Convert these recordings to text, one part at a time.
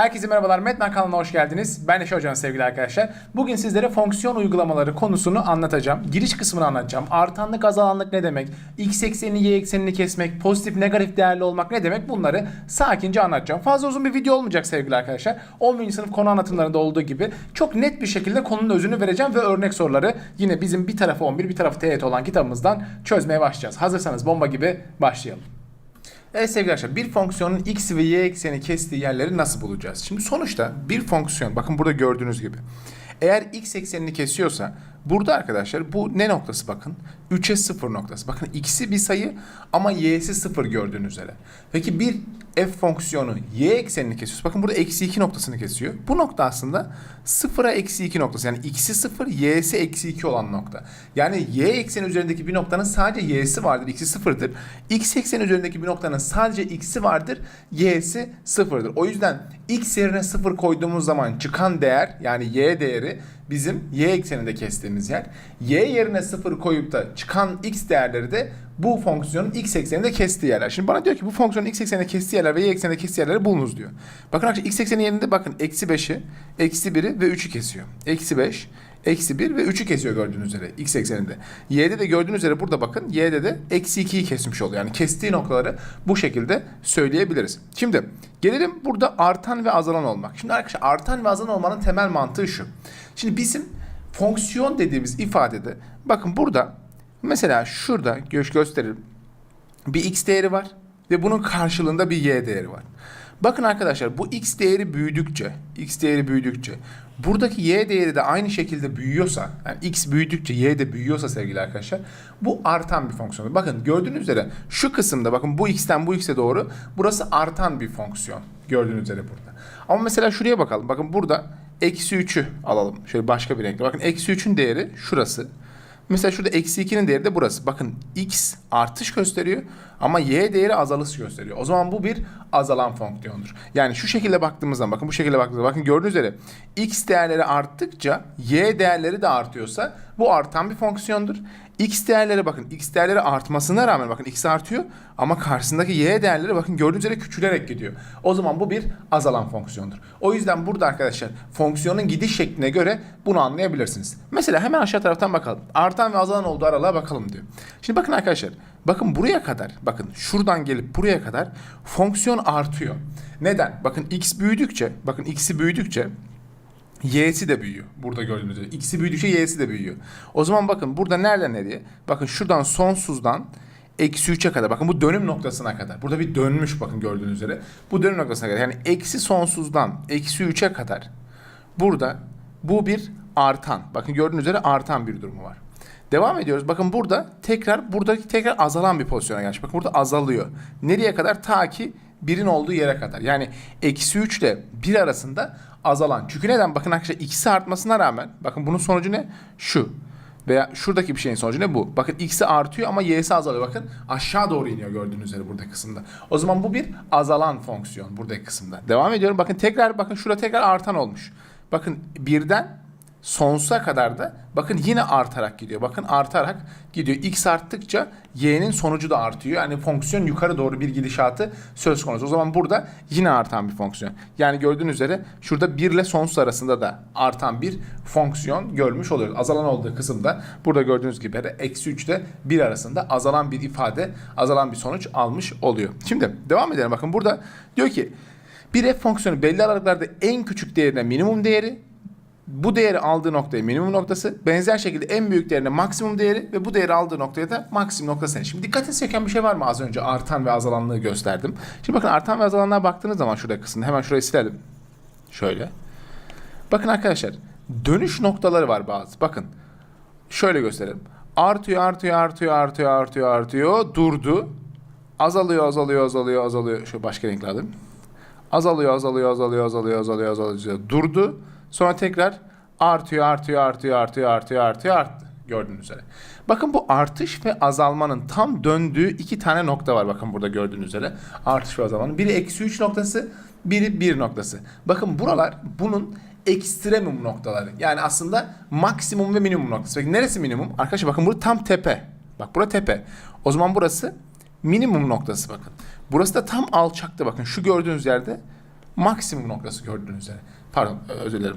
Herkese merhabalar. Metnan kanalına hoş geldiniz. Ben Neşe Hocam sevgili arkadaşlar. Bugün sizlere fonksiyon uygulamaları konusunu anlatacağım. Giriş kısmını anlatacağım. Artanlık azalanlık ne demek? X eksenini Y eksenini kesmek, pozitif negatif değerli olmak ne demek? Bunları sakince anlatacağım. Fazla uzun bir video olmayacak sevgili arkadaşlar. 11. sınıf konu anlatımlarında olduğu gibi çok net bir şekilde konunun özünü vereceğim ve örnek soruları yine bizim bir tarafı 11 bir tarafı TYT olan kitabımızdan çözmeye başlayacağız. Hazırsanız bomba gibi başlayalım. Evet sevgili arkadaşlar bir fonksiyonun x ve y ekseni kestiği yerleri nasıl bulacağız? Şimdi sonuçta bir fonksiyon bakın burada gördüğünüz gibi eğer x eksenini kesiyorsa burada arkadaşlar bu ne noktası bakın 3'e 0 noktası. Bakın x'i bir sayı ama y'si 0 gördüğünüz üzere. Peki bir f fonksiyonu y eksenini kesiyorsa bakın burada eksi 2 noktasını kesiyor. Bu nokta aslında 0'a eksi 2 noktası. Yani x'i 0 y'si eksi 2 olan nokta. Yani y ekseni üzerindeki bir noktanın sadece y'si vardır. x'i 0'dır. x ekseni üzerindeki bir noktanın sadece x'i vardır. y'si 0'dır. O yüzden x yerine 0 koyduğumuz zaman çıkan değer yani y değeri bizim y ekseninde kestiğimiz yer. Y yerine 0 koyup da çıkan x değerleri de bu fonksiyonun x ekseninde kestiği yerler. Şimdi bana diyor ki bu fonksiyonun x ekseninde kestiği yerler ve y ekseninde kestiği yerleri bulunuz diyor. Bakın arkadaşlar x ekseni yerinde bakın eksi 5'i, eksi 1'i ve 3'ü kesiyor. Eksi 5, eksi 1 ve 3'ü kesiyor gördüğünüz üzere x ekseninde. Y'de de gördüğünüz üzere burada bakın y'de de eksi 2'yi kesmiş oluyor. Yani kestiği noktaları bu şekilde söyleyebiliriz. Şimdi gelelim burada artan ve azalan olmak. Şimdi arkadaşlar artan ve azalan olmanın temel mantığı şu. Şimdi bizim fonksiyon dediğimiz ifadede bakın burada mesela şurada göz gösteririm. Bir x değeri var ve bunun karşılığında bir y değeri var. Bakın arkadaşlar bu x değeri büyüdükçe, x değeri büyüdükçe buradaki y değeri de aynı şekilde büyüyorsa, yani x büyüdükçe y de büyüyorsa sevgili arkadaşlar bu artan bir fonksiyon. Bakın gördüğünüz üzere şu kısımda bakın bu x'ten bu x'e doğru burası artan bir fonksiyon. Gördüğünüz üzere burada. Ama mesela şuraya bakalım. Bakın burada eksi 3'ü alalım. Şöyle başka bir renkle. Bakın eksi 3'ün değeri şurası. Mesela şurada eksi 2'nin değeri de burası. Bakın x artış gösteriyor ama y değeri azalış gösteriyor. O zaman bu bir azalan fonksiyondur. Yani şu şekilde baktığımız zaman bakın bu şekilde baktığımızda bakın gördüğünüz üzere x değerleri arttıkça y değerleri de artıyorsa bu artan bir fonksiyondur. X değerleri bakın x değerleri artmasına rağmen bakın x artıyor ama karşısındaki y değerleri bakın gördüğünüz üzere küçülerek gidiyor. O zaman bu bir azalan fonksiyondur. O yüzden burada arkadaşlar fonksiyonun gidiş şekline göre bunu anlayabilirsiniz. Mesela hemen aşağı taraftan bakalım. Artan ve azalan olduğu aralığa bakalım diyor. Şimdi bakın arkadaşlar bakın buraya kadar bakın şuradan gelip buraya kadar fonksiyon artıyor. Neden? Bakın x büyüdükçe bakın x'i büyüdükçe Y'si de büyüyor. Burada gördüğünüz üzere. X'i büyüdükçe Y'si de büyüyor. O zaman bakın burada nereden nereye? Bakın şuradan sonsuzdan eksi 3'e kadar. Bakın bu dönüm noktasına kadar. Burada bir dönmüş bakın gördüğünüz üzere. Bu dönüm noktasına kadar. Yani eksi sonsuzdan eksi 3'e kadar. Burada bu bir artan. Bakın gördüğünüz üzere artan bir durumu var. Devam ediyoruz. Bakın burada tekrar buradaki tekrar azalan bir pozisyona gelmiş. Bakın burada azalıyor. Nereye kadar? Ta ki birin olduğu yere kadar. Yani eksi 3 ile 1 arasında azalan. Çünkü neden? Bakın arkadaşlar x'i artmasına rağmen bakın bunun sonucu ne? Şu. Veya şuradaki bir şeyin sonucu ne bu? Bakın x'i artıyor ama y'si azalıyor. Bakın aşağı doğru iniyor gördüğünüz üzere buradaki kısımda. O zaman bu bir azalan fonksiyon buradaki kısımda. Devam ediyorum. Bakın tekrar bakın şurada tekrar artan olmuş. Bakın birden sonsuza kadar da bakın yine artarak gidiyor. Bakın artarak gidiyor. X arttıkça y'nin sonucu da artıyor. Yani fonksiyon yukarı doğru bir gidişatı söz konusu. O zaman burada yine artan bir fonksiyon. Yani gördüğünüz üzere şurada 1 ile sonsuz arasında da artan bir fonksiyon görmüş oluyoruz. Azalan olduğu kısımda burada gördüğünüz gibi eksi 3 ile 1 arasında azalan bir ifade, azalan bir sonuç almış oluyor. Şimdi devam edelim. Bakın burada diyor ki bir f fonksiyonu belli aralıklarda en küçük değerine minimum değeri, bu değeri aldığı noktaya minimum noktası, benzer şekilde en büyük değerine maksimum değeri ve bu değeri aldığı noktaya da maksimum noktası. Şimdi dikkatinizi çeken bir şey var mı az önce artan ve azalanlığı gösterdim. Şimdi bakın artan ve azalanlığa baktığınız zaman şurada kısımda hemen şurayı silelim. Şöyle. Bakın arkadaşlar dönüş noktaları var bazı. Bakın şöyle gösterelim. Artıyor, artıyor, artıyor, artıyor, artıyor, artıyor. Durdu. Azalıyor, azalıyor, azalıyor, azalıyor. Şöyle başka renkle alayım. Azalıyor, azalıyor, azalıyor, azalıyor, azalıyor, azalıyor. Durdu. Sonra tekrar artıyor, artıyor, artıyor, artıyor, artıyor, artıyor, arttı. Gördüğünüz üzere. Bakın bu artış ve azalmanın tam döndüğü iki tane nokta var. Bakın burada gördüğünüz üzere. Artış ve azalmanın. Biri eksi 3 noktası, biri 1 noktası. Bakın buralar bunun ekstremum noktaları. Yani aslında maksimum ve minimum noktası. Peki neresi minimum? Arkadaşlar bakın burada tam tepe. Bak bura tepe. O zaman burası minimum noktası bakın. Burası da tam alçakta bakın. Şu gördüğünüz yerde maksimum noktası gördüğünüz üzere. Pardon özür dilerim.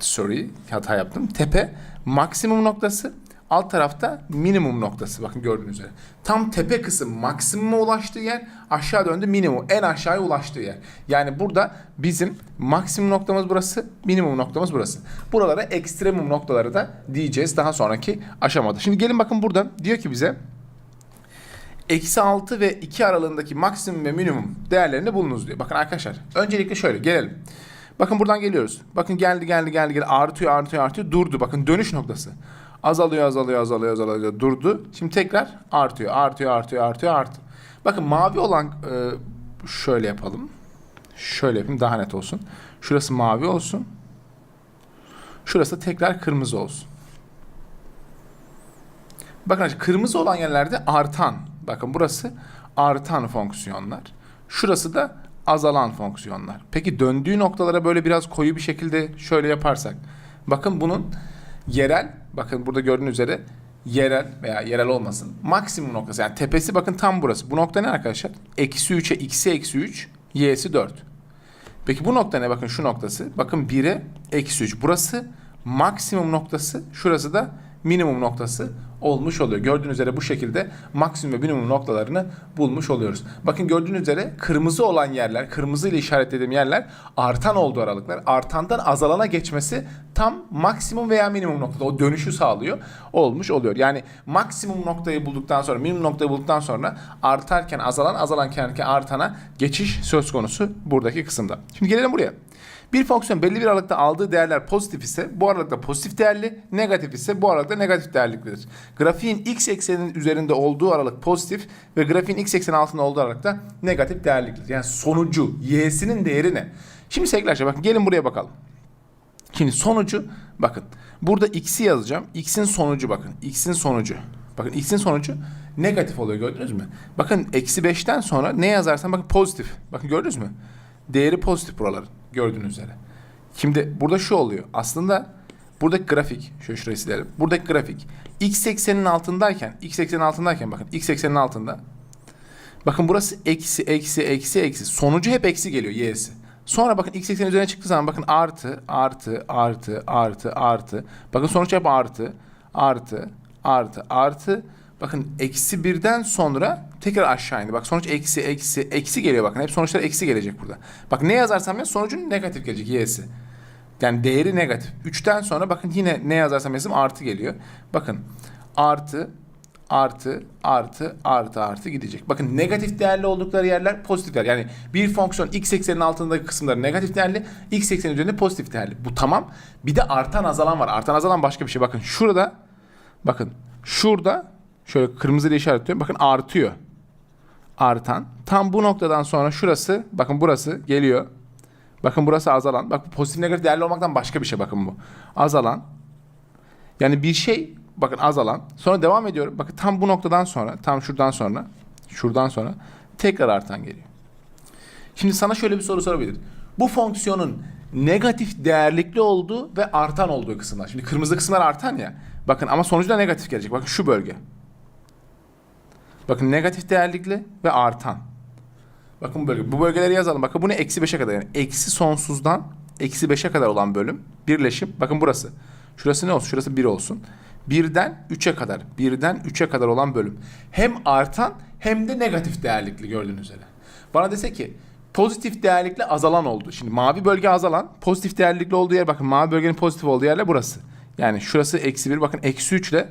Sorry hata yaptım. Tepe maksimum noktası. Alt tarafta minimum noktası bakın gördüğünüz üzere. Tam tepe kısım maksimuma ulaştığı yer aşağı döndü minimum en aşağıya ulaştığı yer. Yani burada bizim maksimum noktamız burası minimum noktamız burası. Buralara ekstremum noktaları da diyeceğiz daha sonraki aşamada. Şimdi gelin bakın buradan diyor ki bize eksi 6 ve 2 aralığındaki maksimum ve minimum değerlerini bulunuz diyor. Bakın arkadaşlar öncelikle şöyle gelelim. Bakın buradan geliyoruz. Bakın geldi geldi geldi geldi artıyor artıyor artıyor durdu. Bakın dönüş noktası. Azalıyor azalıyor azalıyor azalıyor durdu. Şimdi tekrar artıyor artıyor artıyor artıyor artıyor. Bakın mavi olan e, şöyle yapalım. Şöyle yapayım daha net olsun. Şurası mavi olsun. Şurası tekrar kırmızı olsun. Bakın kırmızı olan yerlerde artan. Bakın burası artan fonksiyonlar. Şurası da azalan fonksiyonlar. Peki döndüğü noktalara böyle biraz koyu bir şekilde şöyle yaparsak. Bakın bunun yerel, bakın burada gördüğünüz üzere yerel veya yerel olmasın. Maksimum noktası yani tepesi bakın tam burası. Bu nokta ne arkadaşlar? Eksi 3'e x'i eksi 3, y'si 4. Peki bu nokta ne? Bakın şu noktası. Bakın 1'e eksi 3. Burası maksimum noktası. Şurası da minimum noktası olmuş oluyor. Gördüğünüz üzere bu şekilde maksimum ve minimum noktalarını bulmuş oluyoruz. Bakın gördüğünüz üzere kırmızı olan yerler, kırmızı ile işaretlediğim yerler artan olduğu aralıklar. Artandan azalana geçmesi tam maksimum veya minimum noktada o dönüşü sağlıyor. Olmuş oluyor. Yani maksimum noktayı bulduktan sonra, minimum noktayı bulduktan sonra artarken azalan, azalanken artana geçiş söz konusu buradaki kısımda. Şimdi gelelim buraya. Bir fonksiyon belli bir aralıkta aldığı değerler pozitif ise bu aralıkta pozitif değerli, negatif ise bu aralıkta negatif değerliktir. Grafiğin x ekseninin üzerinde olduğu aralık pozitif ve grafiğin x eksenin altında olduğu aralıkta negatif değerliktir. Yani sonucu, y'sinin değeri ne? Şimdi sevgili arkadaşlar bakın gelin buraya bakalım. Şimdi sonucu bakın burada x'i yazacağım. X'in sonucu bakın. X'in sonucu. Bakın x'in sonucu negatif oluyor gördünüz mü? Bakın eksi 5'ten sonra ne yazarsam bakın pozitif. Bakın gördünüz mü? Değeri pozitif buraların gördüğünüz üzere. Şimdi burada şu oluyor. Aslında buradaki grafik, şöyle şurayı silelim. Buradaki grafik x eksenin altındayken, x eksenin altındayken bakın x eksenin altında. Bakın burası eksi, eksi, eksi, eksi. Sonucu hep eksi geliyor y'si. Sonra bakın x eksenin üzerine çıktığı zaman bakın artı, artı, artı, artı, artı. Bakın sonuç hep artı, artı, artı, artı. Bakın eksi birden sonra tekrar aşağı indi. Bak sonuç eksi, eksi, eksi geliyor bakın. Hep sonuçlar eksi gelecek burada. Bak ne yazarsam ya sonucun negatif gelecek y'si. Yani değeri negatif. 3'ten sonra bakın yine ne yazarsam yazayım artı geliyor. Bakın artı, artı, artı, artı, artı gidecek. Bakın negatif değerli oldukları yerler pozitif değer. Yani bir fonksiyon x eksenin altındaki kısımları negatif değerli, x eksenin üzerinde pozitif değerli. Bu tamam. Bir de artan azalan var. Artan azalan başka bir şey. Bakın şurada, bakın şurada şöyle kırmızı ile işaretliyorum. Bakın artıyor. Artan. Tam bu noktadan sonra şurası, bakın burası geliyor. Bakın burası azalan. Bak bu pozitif negatif değerli olmaktan başka bir şey bakın bu. Azalan. Yani bir şey bakın azalan. Sonra devam ediyorum. Bakın tam bu noktadan sonra, tam şuradan sonra, şuradan sonra tekrar artan geliyor. Şimdi sana şöyle bir soru sorabilir. Bu fonksiyonun negatif değerlikli olduğu ve artan olduğu kısımlar. Şimdi kırmızı kısımlar artan ya. Bakın ama sonucu da negatif gelecek. Bakın şu bölge. Bakın negatif değerlikli ve artan. Bakın bu bölge. Bu bölgeleri yazalım. Bakın bu ne? Eksi 5'e kadar. Yani eksi sonsuzdan eksi 5'e kadar olan bölüm. Birleşim. Bakın burası. Şurası ne olsun? Şurası 1 olsun. Birden 3'e kadar. Birden 3'e kadar olan bölüm. Hem artan hem de negatif değerlikli gördüğünüz üzere. Bana dese ki pozitif değerlikli azalan oldu. Şimdi mavi bölge azalan. Pozitif değerlikli olduğu yer bakın mavi bölgenin pozitif olduğu yerle burası. Yani şurası eksi 1. Bakın eksi 3 ile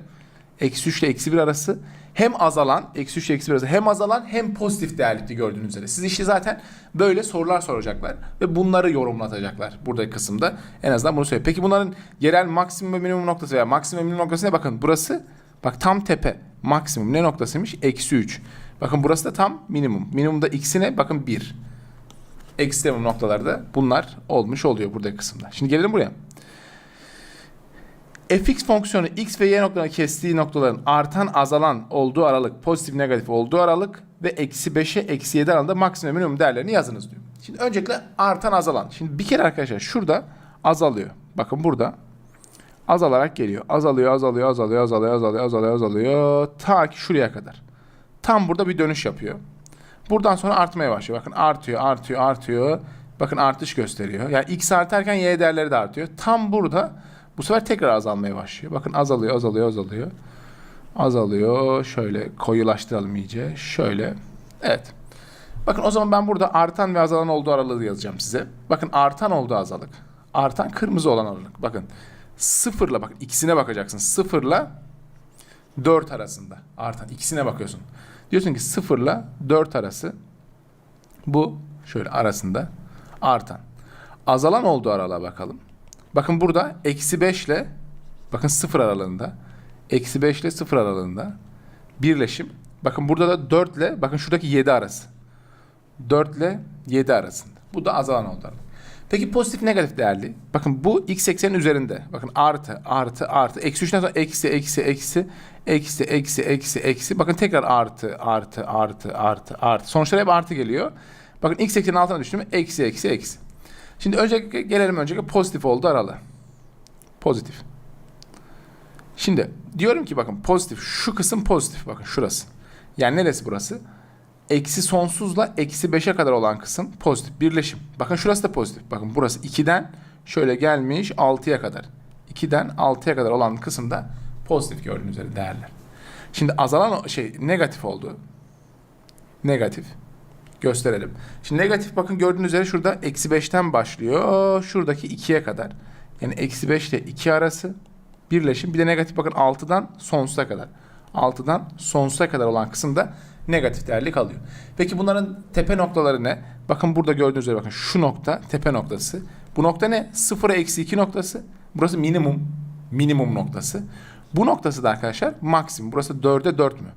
eksi 3 ile eksi 1 arası hem azalan, eksi 3 ile eksi 1 arası hem azalan hem pozitif değerlikli gördüğünüz üzere. Siz işte zaten böyle sorular soracaklar ve bunları yorumlatacaklar buradaki kısımda. En azından bunu söyleyeyim. Peki bunların yerel maksimum ve minimum noktası veya maksimum ve minimum noktası ne? Bakın burası bak tam tepe maksimum ne noktasıymış? Eksi 3. Bakın burası da tam minimum. Minimumda x'ine bakın 1. Ekstremum noktalarda bunlar olmuş oluyor buradaki kısımda. Şimdi gelelim buraya fx fonksiyonu x ve y noktalarını kestiği noktaların artan azalan olduğu aralık, pozitif negatif olduğu aralık ve eksi 5'e eksi 7 aralığında maksimum minimum değerlerini yazınız diyor. Şimdi öncelikle artan azalan. Şimdi bir kere arkadaşlar şurada azalıyor. Bakın burada azalarak geliyor. Azalıyor, azalıyor, azalıyor, azalıyor, azalıyor, azalıyor, azalıyor. Ta ki şuraya kadar. Tam burada bir dönüş yapıyor. Buradan sonra artmaya başlıyor. Bakın artıyor, artıyor, artıyor. bakın artış gösteriyor. Yani x artarken y değerleri de artıyor. Tam burada bu sefer tekrar azalmaya başlıyor. Bakın azalıyor, azalıyor, azalıyor. Azalıyor. Şöyle koyulaştıralım iyice. Şöyle. Evet. Bakın o zaman ben burada artan ve azalan olduğu aralığı yazacağım size. Bakın artan olduğu azalık. Artan kırmızı olan aralık. Bakın sıfırla bakın ikisine bakacaksın. Sıfırla 4 arasında artan. ikisine bakıyorsun. Diyorsun ki sıfırla 4 arası bu şöyle arasında artan. Azalan olduğu aralığa bakalım. Bakın burada eksi 5 ile bakın sıfır aralığında eksi 5 ile sıfır aralığında birleşim. Bakın burada da 4 ile bakın şuradaki 7 arası. 4 ile 7 arasında. Bu da azalan oldu. Peki pozitif negatif değerli. Bakın bu x eksenin üzerinde. Bakın artı artı artı. Eksi 3'ten sonra eksi eksi eksi eksi eksi eksi eksi. Bakın tekrar artı artı artı artı artı. Sonuçlar hep artı geliyor. Bakın x eksenin altına düştü mü eksi eksi eksi. Şimdi önce gelelim önceki pozitif oldu aralı. Pozitif. Şimdi diyorum ki bakın pozitif. Şu kısım pozitif. Bakın şurası. Yani neresi burası? Eksi sonsuzla eksi 5'e kadar olan kısım pozitif. Birleşim. Bakın şurası da pozitif. Bakın burası 2'den şöyle gelmiş 6'ya kadar. 2'den 6'ya kadar olan kısımda pozitif gördüğünüz üzere değerler. Şimdi azalan şey negatif oldu. Negatif. Gösterelim. Şimdi negatif bakın gördüğünüz üzere şurada eksi 5'ten başlıyor. Şuradaki 2'ye kadar. Yani eksi 5 ile 2 arası birleşim. Bir de negatif bakın 6'dan sonsuza kadar. 6'dan sonsuza kadar olan kısımda negatif değerli kalıyor. Peki bunların tepe noktaları ne? Bakın burada gördüğünüz üzere bakın şu nokta tepe noktası. Bu nokta ne? 0'a eksi 2 noktası. Burası minimum. Minimum noktası. Bu noktası da arkadaşlar maksimum. Burası 4'e 4 mü?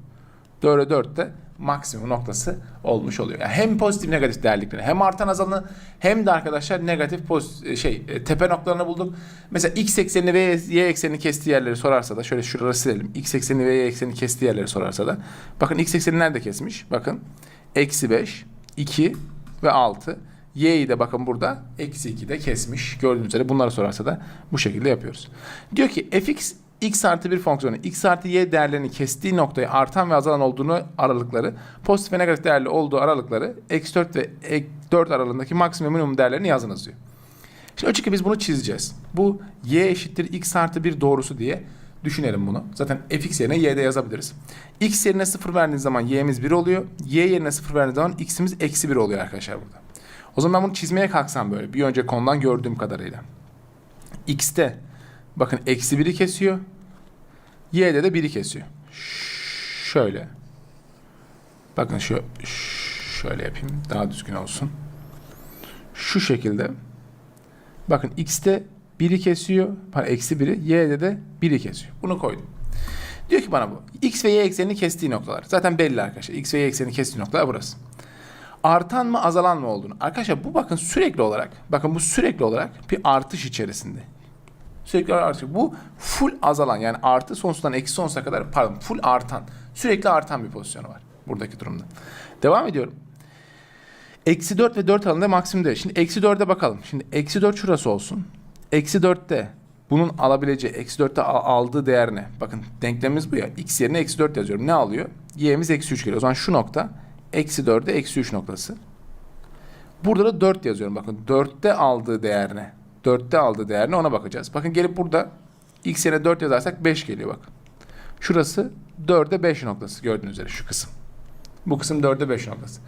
4'e 4 de maksimum noktası olmuş oluyor. Yani hem pozitif negatif değerlikleri hem artan azalanı hem de arkadaşlar negatif pozitif şey e, tepe noktalarını bulduk. Mesela x eksenini ve y eksenini kestiği yerleri sorarsa da şöyle şuraları silelim. x eksenini ve y eksenini kestiği yerleri sorarsa da bakın x eksenini nerede kesmiş? Bakın eksi 5, 2 ve 6. Y'yi de bakın burada eksi 2'de kesmiş. Gördüğünüz üzere bunları sorarsa da bu şekilde yapıyoruz. Diyor ki fx x artı bir fonksiyonu x artı y değerlerini kestiği noktaya artan ve azalan olduğunu aralıkları pozitif ve negatif değerli olduğu aralıkları eksi 4 ve ek 4 aralığındaki maksimum minimum değerlerini yazınız diyor. Şimdi öncelikle biz bunu çizeceğiz. Bu y eşittir x artı 1 doğrusu diye düşünelim bunu. Zaten fx yerine y'de yazabiliriz. x yerine 0 verdiğiniz zaman y'miz 1 oluyor. y yerine 0 verdiğiniz zaman x'imiz eksi 1 oluyor arkadaşlar burada. O zaman ben bunu çizmeye kalksam böyle bir önce konudan gördüğüm kadarıyla. x'te bakın eksi 1'i kesiyor. Y'de de 1'i kesiyor. Şöyle. Bakın şu şöyle yapayım daha düzgün olsun. Şu şekilde. Bakın x'te 1'i kesiyor. Pardon eksi 1'i. Y'de de 1'i kesiyor. Bunu koydum. Diyor ki bana bu. X ve Y eksenini kestiği noktalar. Zaten belli arkadaşlar. X ve Y eksenini kestiği noktalar burası. Artan mı azalan mı olduğunu. Arkadaşlar bu bakın sürekli olarak. Bakın bu sürekli olarak bir artış içerisinde. Sürekli artış. Bu full azalan yani artı sonsuzdan eksi sonsuza kadar pardon full artan. Sürekli artan bir pozisyonu var buradaki durumda. Devam ediyorum. Eksi 4 ve 4 aralığında maksimum değer. Şimdi eksi 4'e bakalım. Şimdi eksi 4 şurası olsun. Eksi 4'te bunun alabileceği eksi 4'te al- aldığı değer ne? Bakın denklemimiz bu ya. X yerine eksi 4 yazıyorum. Ne alıyor? Y'miz eksi 3 geliyor. O zaman şu nokta eksi 4'e eksi 3 noktası. Burada da 4 yazıyorum. Bakın 4'te aldığı değer ne? 4'te aldığı değer ne? Ona bakacağız. Bakın gelip burada x yerine 4 yazarsak 5 geliyor bakın. Şurası 4'e 5 noktası gördüğünüz üzere şu kısım. Bu kısım 4'e 5 noktası.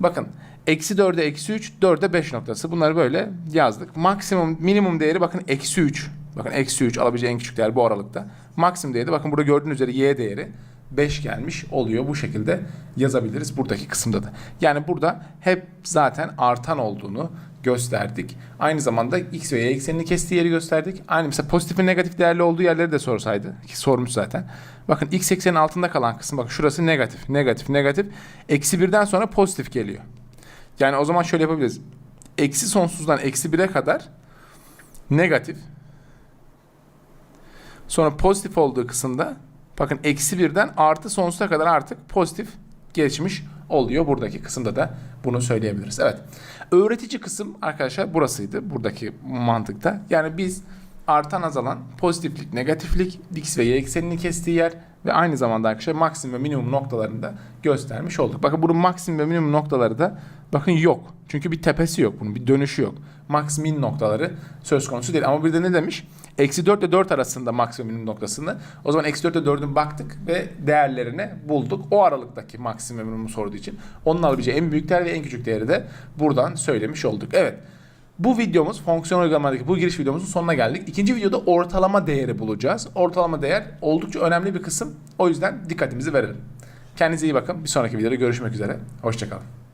Bakın eksi 4'e eksi 3, 4'e 5 noktası. Bunları böyle yazdık. Maksimum, minimum değeri bakın eksi 3. Bakın eksi 3 alabileceği en küçük değer bu aralıkta. Maksimum değeri de bakın burada gördüğünüz üzere y değeri 5 gelmiş oluyor. Bu şekilde yazabiliriz buradaki kısımda da. Yani burada hep zaten artan olduğunu gösterdik. Aynı zamanda x ve y eksenini kestiği yeri gösterdik. Aynı mesela pozitif ve negatif değerli olduğu yerleri de sorsaydı. Ki sormuş zaten. Bakın x eksenin altında kalan kısım bakın şurası negatif, negatif, negatif. Eksi birden sonra pozitif geliyor. Yani o zaman şöyle yapabiliriz. Eksi sonsuzdan eksi 1'e kadar negatif. Sonra pozitif olduğu kısımda bakın eksi birden artı sonsuza kadar artık pozitif geçmiş oluyor. Buradaki kısımda da bunu söyleyebiliriz. Evet. Öğretici kısım arkadaşlar burasıydı. Buradaki mantıkta. Yani biz artan azalan pozitiflik, negatiflik, x ve y eksenini kestiği yer ve aynı zamanda arkadaşlar maksimum ve minimum noktalarını da göstermiş olduk. Bakın bunun maksimum ve minimum noktaları da bakın yok. Çünkü bir tepesi yok bunun, bir dönüşü yok. Max min noktaları söz konusu değil. Ama bir de ne demiş? Eksi 4 ile 4 arasında maksimum minimum noktasını. O zaman eksi 4 ile 4'ün baktık ve değerlerini bulduk. O aralıktaki maksimum ve minimumu sorduğu için onun alabileceği en büyük değer ve en küçük değeri de buradan söylemiş olduk. Evet. Bu videomuz fonksiyon uygulamadaki bu giriş videomuzun sonuna geldik. İkinci videoda ortalama değeri bulacağız. Ortalama değer oldukça önemli bir kısım. O yüzden dikkatimizi verelim. Kendinize iyi bakın. Bir sonraki videoda görüşmek üzere. Hoşçakalın.